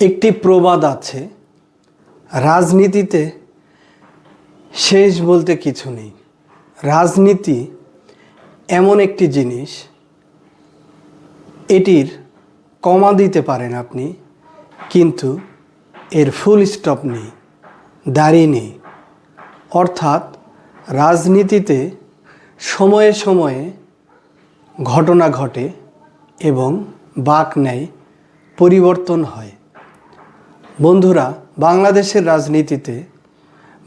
একটি প্রবাদ আছে, রাজনীতিতে শেষ বলতে কিছু নেই। রাজনীতি এমন একটি জিনিস, এটির কমা দিতে পারেন আপনি, কিন্তু এর ফুল স্টপ নেই দাঁড়িয়ে নেই। অর্থাৎ রাজনীতিতে সময়ে সময়ে ঘটনা ঘটে এবং বাক নেয় পরিবর্তন হয়। বন্ধুরা, বাংলাদেশের রাজনীতিতে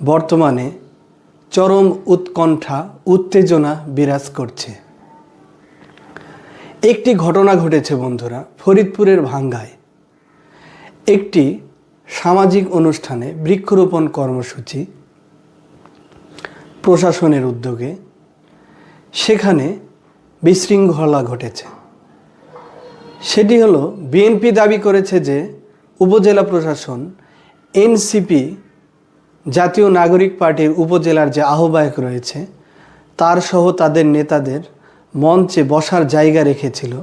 বর্তমানে চরম উৎকণ্ঠা, উত্তেজনা বিরাজ করছে। একটি ঘটনা ঘটেছে বন্ধুরা, ফরিদপুরের ভাঙ্গায়। একটি সামাজিক অনুষ্ঠানে বৃক্ষরোপণ কর্মসূচি প্রশাসনের উদ্যোগে সেখানে বিশৃঙ্খলা ঘটেছে। সেটি হলো, বিএনপি দাবি করেছে যে উপজেলা প্রশাসন, এনসিপি, জাতীয় নাগরিক পার্টির উপজেলার যে আহ্বায়ক রয়েছে, তার সহ তাদের নেতাদের মঞ্চে বসার জায়গা রেখেছিল।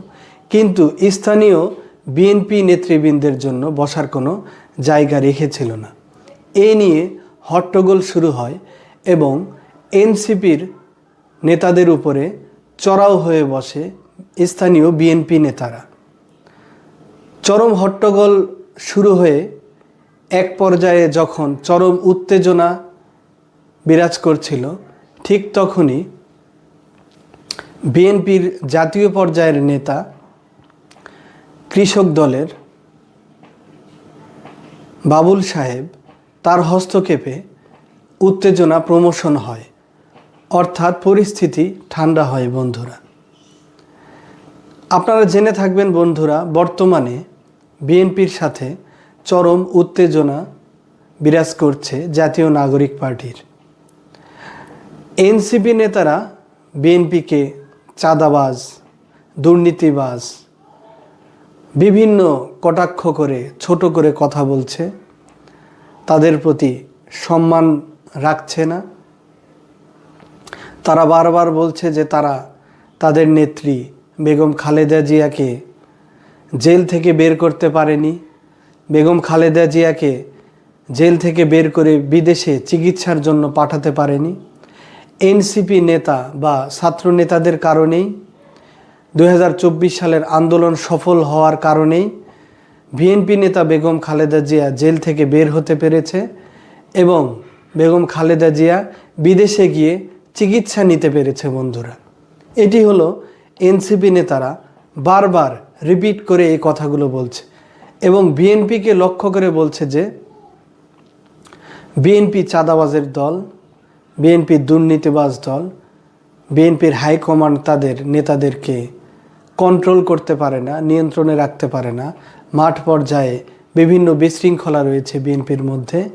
কিন্তু স্থানীয় বিএনপি নেতৃবৃন্দের জন্য বসার কোনো জায়গা রেখেছিল না। এ নিয়ে হট্টগোল শুরু হয় এবং এনসিপির নেতাদের উপরে চড়াও হয়ে বসে স্থানীয় বিএনপি নেতারা। চরম হট্টগোল শুরু হয়ে এক পর্যায়ে যখন চরম উত্তেজনা বিরাজ করছিল, ঠিক তখনই বিএনপির জাতীয় পর্যায়ের নেতা কৃষক দলের বাবুল সাহেব তার হস্তক্ষেপে উত্তেজনা প্রমোশন হয়। অর্থাৎ পরিস্থিতি ঠান্ডা হয় বন্ধুরা। আপনারা জেনে থাকবেন বন্ধুরা, বর্তমানে বিএনপির সাথে চরম উত্তেজনা বিরাজ করছে জাতীয় নাগরিক পার্টির। এনসিপি নেতারা বিএনপিকে চাঁদাবাজ, দুর্নীতিবাজ, বিভিন্ন কটাক্ষ করে, ছোট করে কথা বলছে। তাদের প্রতি সম্মান রাখছে না। তারা বারবার বলছে যে তারা তাদের নেত্রী বেগম খালেদা জিয়াকে জেল থেকে বের করতে পারেনি। বেগম খালেদা জিয়াকে জেল থেকে বের করে বিদেশে চিকিৎসার জন্য পাঠাতে পারেনি। এনসিপি নেতা বা ছাত্র নেতাদের কারণেই দু হাজার চব্বিশ সালের আন্দোলন সফল হওয়ার কারণেই বিএনপি নেতা বেগম খালেদা জিয়া জেল থেকে বের হতে পেরেছে এবং বেগম খালেদা জিয়া বিদেশে গিয়ে চিকিৎসা নিতে পেরেছে বন্ধুরা। এটি হলো এনসিপি নেতারা বারবার রিপিট করে এই কথাগুলো বলছে। এবং বিএনপিকে লক্ষ্য করে বলছে যে, বিএনপি চাঁদাবাজের দল, বিএনপি দুর্নীতিবাজ দল, বিএনপির হাইকমান্ড তাদের নেতাদেরকে কন্ট্রোল করতে পারে না, নিয়ন্ত্রণে রাখতে পারে না। মাঠ পর্যায়ে বিভিন্ন বিশৃঙ্খলা রয়েছে বিএনপির মধ্যে,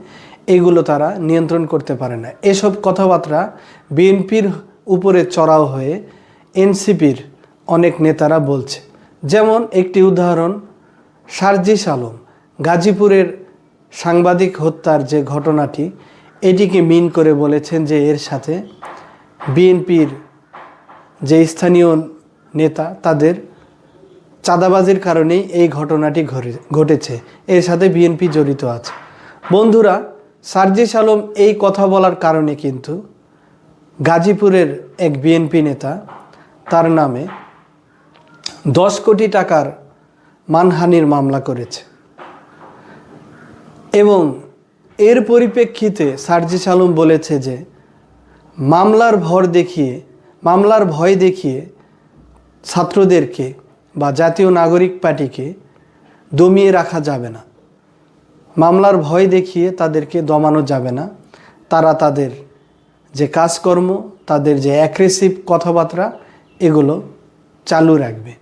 এগুলো তারা নিয়ন্ত্রণ করতে পারে না। এসব কথাবার্তা বিএনপির উপরে চড়াও হয়ে এনসিপির অনেক নেতারা বলছে। যেমন একটি উদাহরণ সার্জিস আলম গাজীপুরের সাংবাদিক হত্যার যে ঘটনাটি, এটিকে মিন করে বলেছেন যে এর সাথে বিএনপির যে স্থানীয় নেতা, তাদের চাঁদাবাজির কারণেই এই ঘটনাটি ঘটে- ঘটেছে। এর সাথে বিএনপি জড়িত আছে। বন্ধুরা সার্জিস আলম এই কথা বলার কারণে কিন্তু গাজীপুরের এক বিএনপি নেতা, তার নামে দশ কোটি টাকার মানহানির মামলা করেছে। এবং এর পরিপ্রেক্ষিতে সার্জিস আলম বলেছে যে, মামলার ভর দেখিয়ে, মামলার ভয় দেখিয়ে ছাত্রদেরকে বা জাতীয় নাগরিক পার্টিকে দমিয়ে রাখা যাবে না। মামলার ভয় দেখিয়ে তাদেরকে দমানো যাবে না। তারা তাদের যে কাজকর্ম, তাদের যে অ্যাগ্রেসিভ কথাবার্তা, এগুলো চালু রাখবে।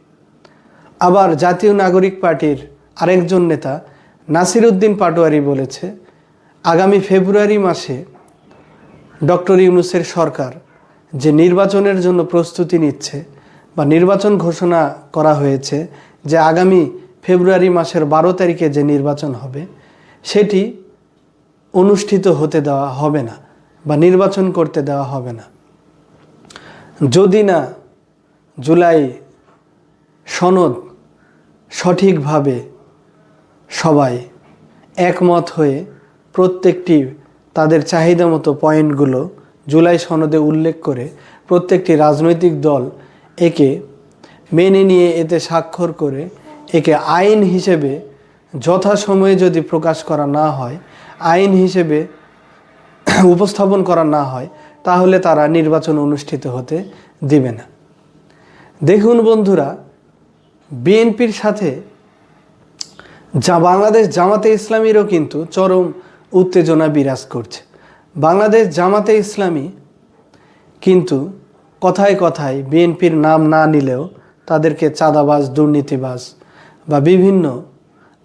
আবার জাতীয় নাগরিক পার্টির আরেকজন নেতা নাসিরুদ্দিন পাটোয়ারি বলেছে, আগামী ফেব্রুয়ারি মাসে ডক্টর ইউনুসের সরকার যে নির্বাচনের জন্য প্রস্তুতি নিচ্ছে বা নির্বাচন ঘোষণা করা হয়েছে যে আগামী ফেব্রুয়ারি মাসের বারো তারিখে যে নির্বাচন হবে, সেটি অনুষ্ঠিত হতে দেওয়া হবে না বা নির্বাচন করতে দেওয়া হবে না। যদি না জুলাই সনদ সঠিকভাবে সবাই একমত হয়ে প্রত্যেকটি তাদের চাহিদা মতো পয়েন্টগুলো জুলাই সনদে উল্লেখ করে প্রত্যেকটি রাজনৈতিক দল একে মেনে নিয়ে এতে স্বাক্ষর করে একে আইন হিসেবে যথাসময়ে যদি প্রকাশ করা না হয়, আইন হিসেবে উপস্থাপন করা না হয়, তাহলে তারা নির্বাচন অনুষ্ঠিত হতে দিবে না। দেখুন বন্ধুরা বিএনপির সাথে যা বাংলাদেশ জামাতে ইসলামীরও কিন্তু চরম উত্তেজনা বিরাজ করছে। বাংলাদেশ জামাতে ইসলামী কিন্তু কথায় কথায় বিএনপির নাম না নিলেও তাদেরকে চাঁদাবাজ, দুর্নীতিবাজ বা বিভিন্ন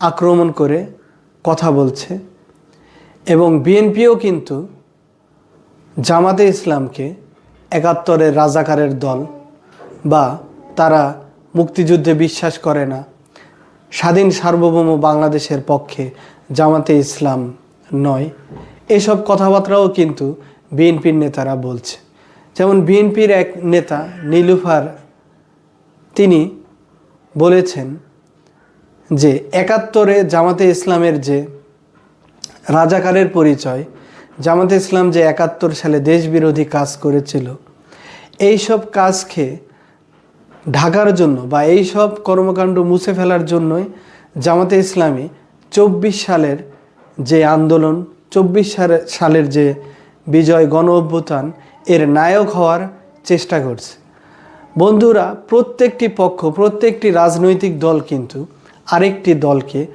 আক্রমণ করে কথা বলছে এবং বিএনপিও কিন্তু জামাতে ইসলামকে একাত্তরের রাজাকারের দল বা তারা মুক্তিযুদ্ধে বিশ্বাস করে না। স্বাধীন সার্বভৌম বাংলাদেশের পক্ষে জামাতে ইসলাম নয়। এসব কথাবার্তাও কিন্তু বিএনপির নেতারা বলছে। যেমন বিএনপির এক নেতা নীলুফার, তিনি বলেছেন যে, একাত্তরে জামাতে ইসলামের যে রাজাকারের পরিচয়, জামাতে ইসলাম যে একাত্তর সালে দেশবিরোধী কাজ করেছিল, এইসব কাজকে ঢাকার জন্য বা এই সব কর্মকাণ্ড মুছে ফেলার জন্যই জামাতে ইসলামী চব্বিশ সালের যে আন্দোলন, চব্বিশ সালের যে বিজয় গণ অভ্যুত্থান, এর নায়ক হওয়ার চেষ্টা করছে। বন্ধুরা, প্রত্যেকটি পক্ষ, প্রত্যেকটি রাজনৈতিক দল কিন্তু আরেকটি দলকে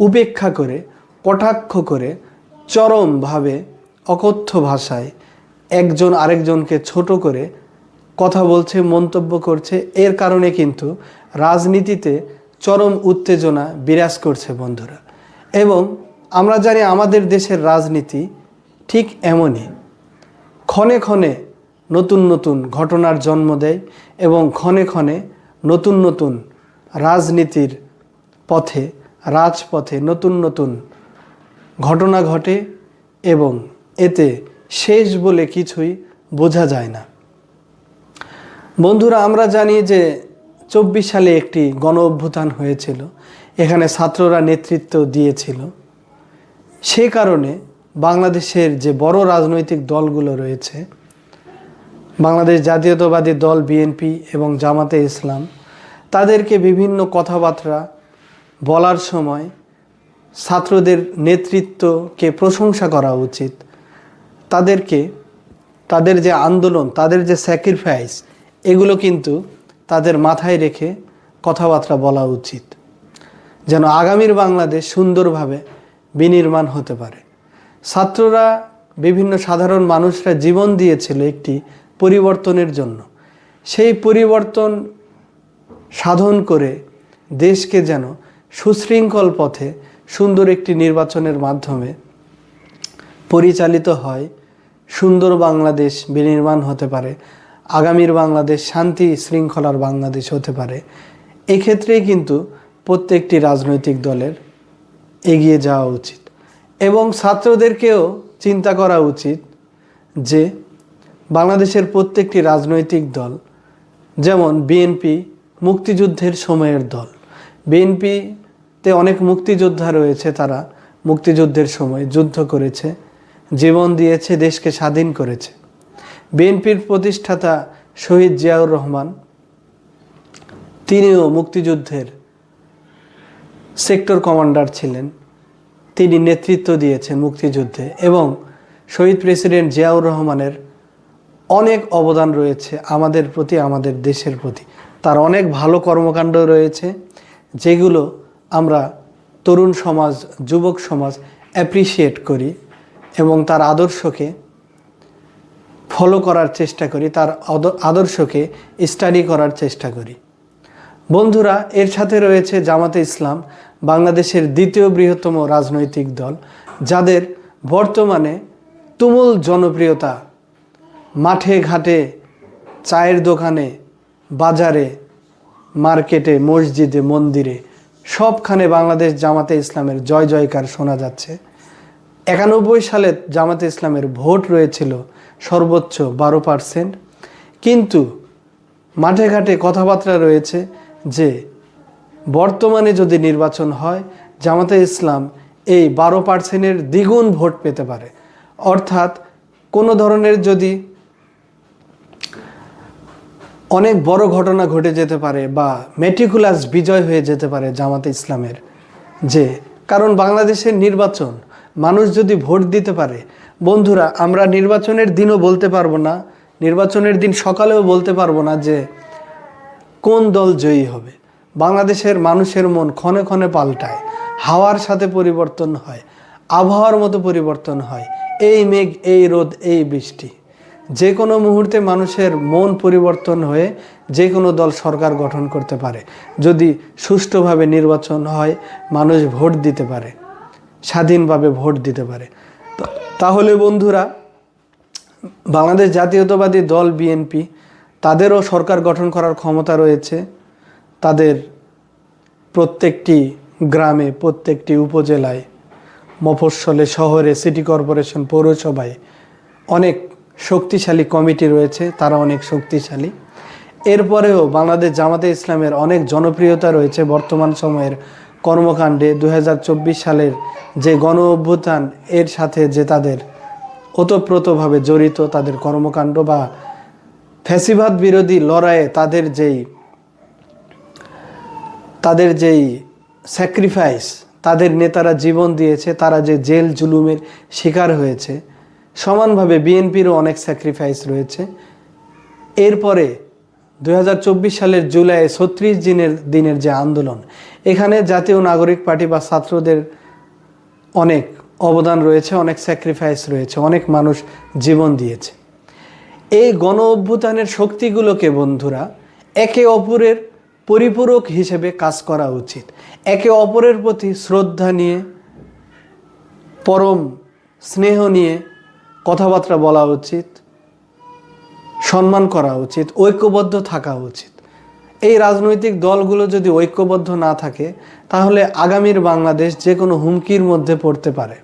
উপেক্ষা করে, কটাক্ষ করে, চরমভাবে অকথ্য ভাষায় একজন আরেকজনকে ছোট করে কথা বলছে, মন্তব্য করছে, এর কারণে কিন্তু রাজনীতিতে চরম উত্তেজনা বিরাজ করছে বন্ধুরা। এবং আমরা জানি আমাদের দেশের রাজনীতি ঠিক এমনই। ক্ষণে ক্ষণে নতুন নতুন ঘটনার জন্ম দেয় এবং ক্ষণে ক্ষণে নতুন নতুন রাজনীতির পথে, রাজপথে নতুন নতুন ঘটনা ঘটে এবং এতে শেষ বলে কিছুই বোঝা যায় না। বন্ধুরা, আমরা জানি যে চব্বিশ সালে একটি গণ অভ্যুত্থান হয়েছিল। এখানে ছাত্ররা নেতৃত্ব দিয়েছিল। সে কারণে বাংলাদেশের যে বড় রাজনৈতিক দলগুলো রয়েছে, বাংলাদেশ জাতীয়তাবাদী দল বিএনপি এবং জামাতে ইসলাম, তাদেরকে বিভিন্ন কথাবার্তা বলার সময় ছাত্রদের নেতৃত্বকে প্রশংসা করা উচিত। তাদেরকে, তাদের যে আন্দোলন, তাদের যে স্যাক্রিফাইস এগুলো কিন্তু তাদের মাথায় রেখে কথাবার্তা বলা উচিত। যেন আগামীর বাংলাদেশ সুন্দরভাবে বিনির্মাণ হতে পারে। ছাত্ররা, বিভিন্ন সাধারণ মানুষরা জীবন দিয়েছিল একটি পরিবর্তনের জন্য। সেই পরিবর্তন সাধন করে দেশকে যেন সুশৃঙ্খল পথে সুন্দর একটি নির্বাচনের মাধ্যমে পরিচালিত হয়, সুন্দর বাংলাদেশ বিনির্মাণ হতে পারে। আগামীর বাংলাদেশ শান্তি শৃঙ্খলার বাংলাদেশ হতে পারে। এক্ষেত্রেই কিন্তু প্রত্যেকটি রাজনৈতিক দলের এগিয়ে যাওয়া উচিত এবং ছাত্রদেরকেও চিন্তা করা উচিত যে বাংলাদেশের প্রত্যেকটি রাজনৈতিক দল, যেমন বিএনপি মুক্তিযুদ্ধের সময়ের দল, বিএনপিতে অনেক মুক্তিযোদ্ধা রয়েছে তারা, মুক্তিযুদ্ধের সময় যুদ্ধ করেছে, জীবন দিয়েছে, দেশকে স্বাধীন করেছে। বিএনপির প্রতিষ্ঠাতা শহীদ জিয়াউর রহমান, তিনিও মুক্তিযুদ্ধের সেক্টর কমান্ডার ছিলেন। তিনি নেতৃত্ব দিয়েছেন মুক্তিযুদ্ধে এবং শহীদ প্রেসিডেন্ট জিয়াউর রহমানের অনেক অবদান রয়েছে আমাদের প্রতি, আমাদের দেশের প্রতি। তার অনেক ভালো কর্মকাণ্ড রয়েছে, যেগুলো আমরা তরুণ সমাজ, যুবক সমাজ অ্যাপ্রিসিয়েট করি এবং তার আদর্শকে ফলো করার চেষ্টা করি, তার আদ- আদর্শকে স্টাডি করার চেষ্টা করি। বন্ধুরা, এর সাথে রয়েছে জামাতে ইসলাম, বাংলাদেশের দ্বিতীয় বৃহত্তম রাজনৈতিক দল, যাদের বর্তমানে তুমুল জনপ্রিয়তা, মাঠে ঘাটে, চায়ের দোকানে, বাজারে, মার্কেটে, মসজিদে, মন্দিরে, সবখানে বাংলাদেশ জামাতে ইসলামের জয় জয়কার শোনা যাচ্ছে। একানব্বই সালে জামাতে ইসলামের ভোট রয়েছিল সর্বোচ্চ বারো পার্সেন্ট। কিন্তু মাঠে ঘাটে কথাবার্তা রয়েছে যে, বর্তমানে যদি নির্বাচন হয়, জামাতে ইসলাম এই বারো পার্সেন্টের দ্বিগুণ ভোট পেতে পারে। অর্থাৎ কোনো ধরনের যদি অনেক বড় ঘটনা ঘটে যেতে পারে বা মেটিকুলাস বিজয় হয়ে যেতে পারে জামাতে ইসলামের, যে কারণ বাংলাদেশের নির্বাচন, মানুষ যদি ভোট দিতে পারে বন্ধুরা, আমরা নির্বাচনের দিনও বলতে পারব না, নির্বাচনের দিন সকালেও বলতে পারব না যে কোন দল জয়ী হবে। বাংলাদেশের মানুষের মন ক্ষণে ক্ষণে পাল্টায়, হাওয়ার সাথে পরিবর্তন হয়, আবহাওয়ার মতো পরিবর্তন হয়, এই মেঘ, এই রোদ, এই বৃষ্টি। যে কোনো মুহূর্তে মানুষের মন পরিবর্তন হয়ে যে কোনো দল সরকার গঠন করতে পারে। যদি সুষ্ঠুভাবে নির্বাচন হয়, মানুষ ভোট দিতে পারে, স্বাধীনভাবে ভোট দিতে পারে। তাহলে বন্ধুরা, বাংলাদেশ জাতীয়তাবাদী দল বিএনপি, তাদেরও সরকার গঠন করার ক্ষমতা রয়েছে। তাদের প্রত্যেকটি গ্রামে, প্রত্যেকটি উপজেলায়, মফস্বলে, শহরে, সিটি কর্পোরেশন, পৌরসভায় অনেক শক্তিশালী কমিটি রয়েছে, তারা অনেক শক্তিশালী। এরপরেও বাংলাদেশ জামাতে ইসলামের অনেক জনপ্রিয়তা রয়েছে বর্তমান সময়ের কর্মকাণ্ডে দু হাজার চব্বিশ সালের যে গণ অভ্যুত্থান, এর সাথে যে তাদের ওতপ্রোতভাবে জড়িত তাদের কর্মকাণ্ড বা ফ্যাসিবাদ বিরোধী লড়াইয়ে তাদের যেই তাদের যেই স্যাক্রিফাইস তাদের নেতারা জীবন দিয়েছে, তারা যে জেল জুলুমের শিকার হয়েছে, সমানভাবে বিএনপিরও অনেক স্যাক্রিফাইস রয়েছে। এরপরে দু হাজার চব্বিশ সালের জুলাই ছত্রিশ দিনের দিনের যে আন্দোলন, এখানে জাতীয় নাগরিক পার্টি বা ছাত্রদের অনেক অবদান রয়েছে, অনেক স্যাক্রিফাইস রয়েছে, অনেক মানুষ জীবন দিয়েছে। এই গণ অভ্যুত্থানের শক্তিগুলোকে বন্ধুরা, একে অপরের পরিপূরক হিসেবে কাজ করা উচিত। একে অপরের প্রতি শ্রদ্ধা নিয়ে, পরম স্নেহ নিয়ে কথাবার্তা বলা উচিত। সম্মান করা উচিত, ঐক্যবদ্ধ থাকা উচিত। এই রাজনৈতিক দলগুলো যদি ঐক্যবদ্ধ না থাকে, তাহলে আগামীর বাংলাদেশ যে কোনো হুমকির মধ্যে পড়তে পারে।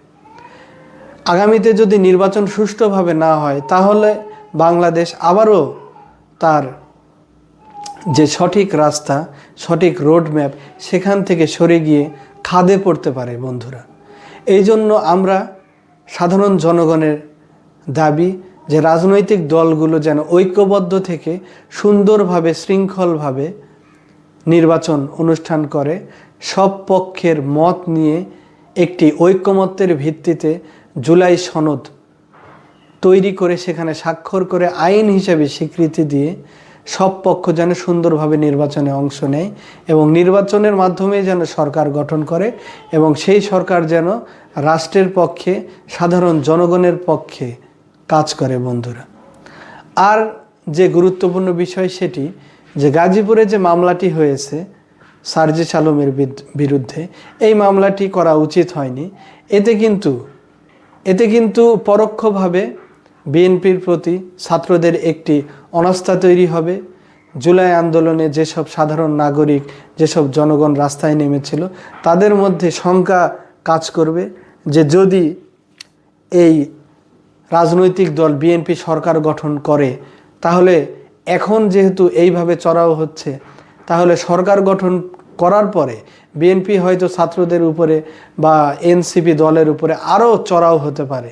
আগামীতে যদি নির্বাচন সুষ্ঠুভাবে না হয়, তাহলে বাংলাদেশ আবারও তার যে সঠিক রাস্তা, সঠিক রোড ম্যাপ সেখান থেকে সরে গিয়ে খাদে পড়তে পারে বন্ধুরা। এই জন্য আমরা সাধারণ জনগণের দাবি যে রাজনৈতিক দলগুলো যেন ঐক্যবদ্ধ থেকে সুন্দরভাবে, শৃঙ্খলভাবে নির্বাচন অনুষ্ঠান করে, সব পক্ষের মত নিয়ে একটি ঐক্যমত্যের ভিত্তিতে জুলাই সনদ তৈরি করে সেখানে স্বাক্ষর করে আইন হিসাবে স্বীকৃতি দিয়ে সব পক্ষ যেন সুন্দরভাবে নির্বাচনে অংশ নেয় এবং নির্বাচনের মাধ্যমে যেন সরকার গঠন করে এবং সেই সরকার যেন রাষ্ট্রের পক্ষে, সাধারণ জনগণের পক্ষে কাজ করে বন্ধুরা। আর যে গুরুত্বপূর্ণ বিষয় সেটি, যে গাজীপুরে যে মামলাটি হয়েছে সার্জিস আলমের বিরুদ্ধে, এই মামলাটি করা উচিত হয়নি। এতে কিন্তু এতে কিন্তু পরোক্ষভাবে বিএনপির প্রতি ছাত্রদের একটি অনাস্থা তৈরি হবে। জুলাই আন্দোলনে যেসব সাধারণ নাগরিক, যেসব জনগণ রাস্তায় নেমেছিল, তাদের মধ্যে শঙ্কা কাজ করবে যে যদি এই রাজনৈতিক দল বিএনপি সরকার গঠন করে, তাহলে এখন যেহেতু এইভাবে চড়াও হচ্ছে, তাহলে সরকার গঠন করার পরে বিএনপি হয়তো ছাত্রদের উপরে বা এনসিপি দলের উপরে আরও চড়াও হতে পারে,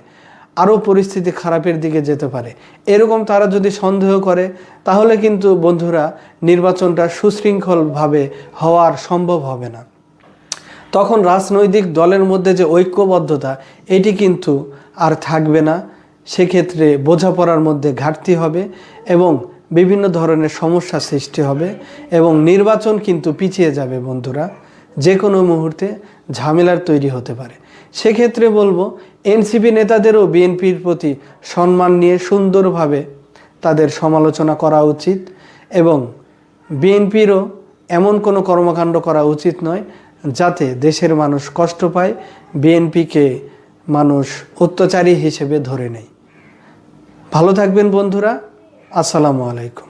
আরও পরিস্থিতি খারাপের দিকে যেতে পারে। এরকম তারা যদি সন্দেহ করে, তাহলে কিন্তু বন্ধুরা নির্বাচনটা সুশৃঙ্খলভাবে হওয়ার সম্ভব হবে না। তখন রাজনৈতিক দলের মধ্যে যে ঐক্যবদ্ধতা, এটি কিন্তু আর থাকবে না। সেক্ষেত্রে বোঝাপড়ার মধ্যে ঘাটতি হবে এবং বিভিন্ন ধরনের সমস্যা সৃষ্টি হবে এবং নির্বাচন কিন্তু পিছিয়ে যাবে বন্ধুরা। যে কোনো মুহূর্তে ঝামেলার তৈরি হতে পারে। সেক্ষেত্রে বলব, এনসিপি নেতাদেরও বিএনপির প্রতি সম্মান নিয়ে সুন্দরভাবে তাদের সমালোচনা করা উচিত এবং বিএনপিরও এমন কোনো কর্মকাণ্ড করা উচিত নয় যাতে দেশের মানুষ কষ্ট পায়, বিএনপিকে মানুষ অত্যাচারী হিসেবে ধরে নেয়। ভালো থাকবেন বন্ধুরা আসসালামু আলাইকুম।